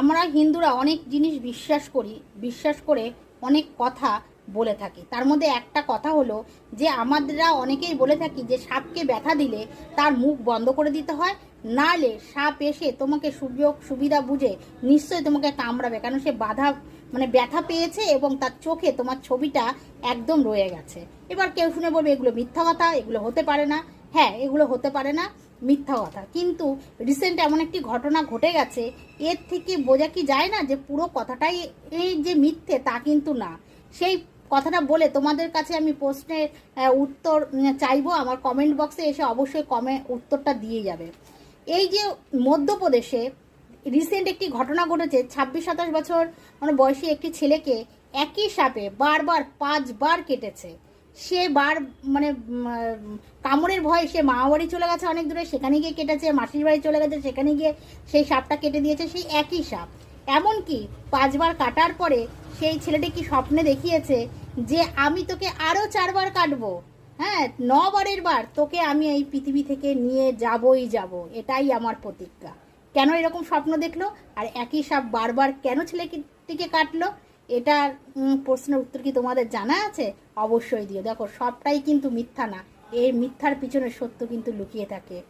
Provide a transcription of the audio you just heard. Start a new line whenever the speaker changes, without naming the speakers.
আমরা হিন্দুরা অনেক জিনিস বিশ্বাস করি, বিশ্বাস করে অনেক কথা বলে থাকি। তার মধ্যে একটা কথা হলো যে আমাদেররা অনেকেই বলে থাকি যে, সাপকে ব্যথা দিলে তার মুখ বন্ধ করে দিতে হয়, নালে সাপ এসে তোমাকে সুযোগ সুবিধা বুঝে নিশ্চয়ই তোমাকে কামড়াবে। কারণ সে বাধা মানে ব্যথা পেয়েছে এবং তার চোখে তোমার ছবিটা একদম রয়ে গেছে। এবার কেউ শুনে বলবে, এগুলো মিথ্যা কথা, এগুলো হতে পারে না। হ্যাঁ এগুলো হতে পারে না, মিথ্যা কথা। কিন্তু রিসেন্ট এমন একটি ঘটনা ঘটে গেছে, এর থেকে বোঝা কি যায় না যে পুরো কথাটাই এই যে মিথ্যে তা কিন্তু না। সেই কথাটা বলে তোমাদের কাছে আমি প্রশ্নের উত্তর চাইব, আমার কমেন্ট বক্সে এসে অবশ্যই কমে উত্তরটা দিয়ে যাবে। এই যে মধ্যপ্রদেশে রিসেন্ট একটি ঘটনা ঘটেছে, ছাব্বিশ, সাতাশ বছর মানে বয়সী একটি ছেলেকে একই সাপে বারবার, পাঁচবার কেটেছে। সে বার মানে কামড়ের ভয়ে সে মামা বাড়ি চলে গেছে অনেক দূরে, সেখানে গিয়ে কেটেছে, মাসির বাড়ি চলে গেছে, সেখানে গিয়ে সেই সাপটা কেটে দিয়েছে, সেই একই সাপ। এমনকি পাঁচবার কাটার পরে সেই ছেলেটি কি স্বপ্নে দেখিয়েছে যে, আমি তোকে আরও চারবার কাটবো। হ্যাঁ নবারের বার তোকে আমি এই পৃথিবী থেকে নিয়ে যাবই যাব, এটাই আমার প্রতিজ্ঞা। কেন এরকম স্বপ্ন দেখল? আর একই সাপ বারবার কেন ছেলেটিকে কাটলো? এটার প্রশ্নের উত্তর কি তোমাদের জানা আছে? অবশ্যই দিও। দেখো, সবটাই কিন্তু মিথ্যা না। এই মিথ্যার পিছনে সত্য কিন্তু লুকিয়ে থাকে।